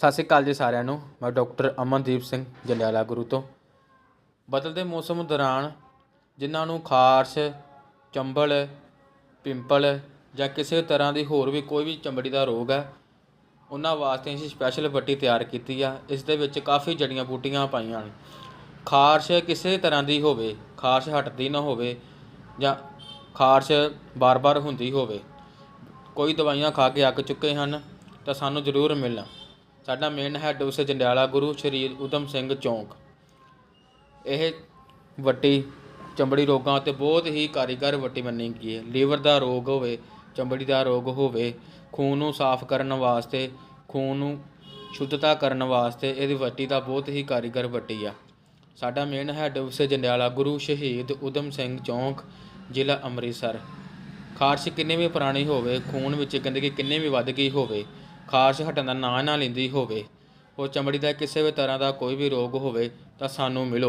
ਸਤਿ ਸ਼੍ਰੀ ਅਕਾਲ ਜੀ ਸਾਰਿਆਂ ਨੂੰ। ਮੈਂ ਡਾਕਟਰ ਅਮਨਦੀਪ ਸਿੰਘ ਜੰਡਿਆਲਾ ਗੁਰੂ ਤੋਂ। ਬਦਲਦੇ ਮੌਸਮ ਦੌਰਾਨ ਜਿਨ੍ਹਾਂ ਨੂੰ ਖਾਰਸ਼, ਚੰਬਲ, ਪਿੰਪਲ ਜਾਂ ਕਿਸੇ ਤਰ੍ਹਾਂ ਦੀ ਹੋਰ ਵੀ ਕੋਈ ਵੀ ਚਮੜੀ ਦਾ ਰੋਗ ਹੈ, ਉਹਨਾਂ ਵਾਸਤੇ ਅਸੀਂ ਸਪੈਸ਼ਲ ਵੱਟੀ ਤਿਆਰ ਕੀਤੀ ਆ। ਇਸ ਦੇ ਵਿੱਚ ਕਾਫੀ ਜੜੀਆਂ ਬੂਟੀਆਂ ਪਾਈਆਂ ਨੇ ਖਾਰਸ਼ ਕਿਸੇ ਤਰ੍ਹਾਂ ਦੀ ਹੋਵੇ, ਖਾਰਸ਼ ਹਟਦੀ ਨਾ ਹੋਵੇ ਜਾਂ ਖਾਰਸ਼ ਬਾਰ-ਬਾਰ ਹੁੰਦੀ ਹੋਵੇ, ਕੋਈ ਦਵਾਈਆਂ ਖਾ ਕੇ ਅੱਕ ਚੁੱਕੇ ਹਨ ਤਾਂ ਸਾਨੂੰ ਜ਼ਰੂਰ ਮਿਲਣਾ। ਸਾਡਾ ਮੇਨ ਹੈਡ ਉਸ ਜੰਡਿਆਲਾ ਗੁਰੂ ਸ਼੍ਰੀ ਉਦਮ ਸਿੰਘ ਚੌਂਕ। ਇਹ ਵੱਟੀ ਚਮੜੀ ਰੋਗਾਂ ਤੇ ਬਹੁਤ ਹੀ ਕਾਰੀਗਰ ਵੱਟੀ ਮੰਨੀ ਗਈ ਹੈ। ਲੀਵਰ ਦਾ ਰੋਗ ਹੋਵੇ, ਚਮੜੀ ਦਾ ਰੋਗ ਹੋਵੇ, ਖੂਨ ਨੂੰ ਸਾਫ਼ ਕਰਨ ਵਾਸਤੇ, ਖੂਨ ਨੂੰ ਸ਼ੁੱਧਤਾ ਕਰਨ ਵਾਸਤੇ ਇਹਦੀ ਵੱਟੀ ਦਾ ਬਹੁਤ ਹੀ ਕਾਰੀਗਰ ਵੱਟੀ ਆ। ਸਾਡਾ ਮੇਨ ਹੈਡ ਉਸ ਜੰਡਿਆਲਾ ਗੁਰੂ ਸ਼ਹੀਦ ਉਦਮ ਸਿੰਘ ਚੌਂਕ, ਜ਼ਿਲ੍ਹਾ ਅੰਮ੍ਰਿਤਸਰ। ਖਾਰਸ਼ ਕਿੰਨੇ ਵੀ ਪੁਰਾਣੀ ਹੋਵੇ, ਖੂਨ ਵਿੱਚ ਗੰਦਗੀ ਕਿੰਨੇ ਵੀ ਵੱਧ ਗਈ ਹੋਵੇ ਖਾਰਸ਼ ਹਟਣ ਦਾ ਨਾਂ ਨਾ ਲੈਂਦੀ ਹੋਵੇ। ਉਹ ਚਮੜੀ ਦਾ ਕਿਸੇ ਵੀ ਤਰ੍ਹਾਂ ਦਾ ਕੋਈ ਵੀ ਰੋਗ ਹੋਵੇ ਤਾਂ ਸਾਨੂੰ ਮਿਲੋ।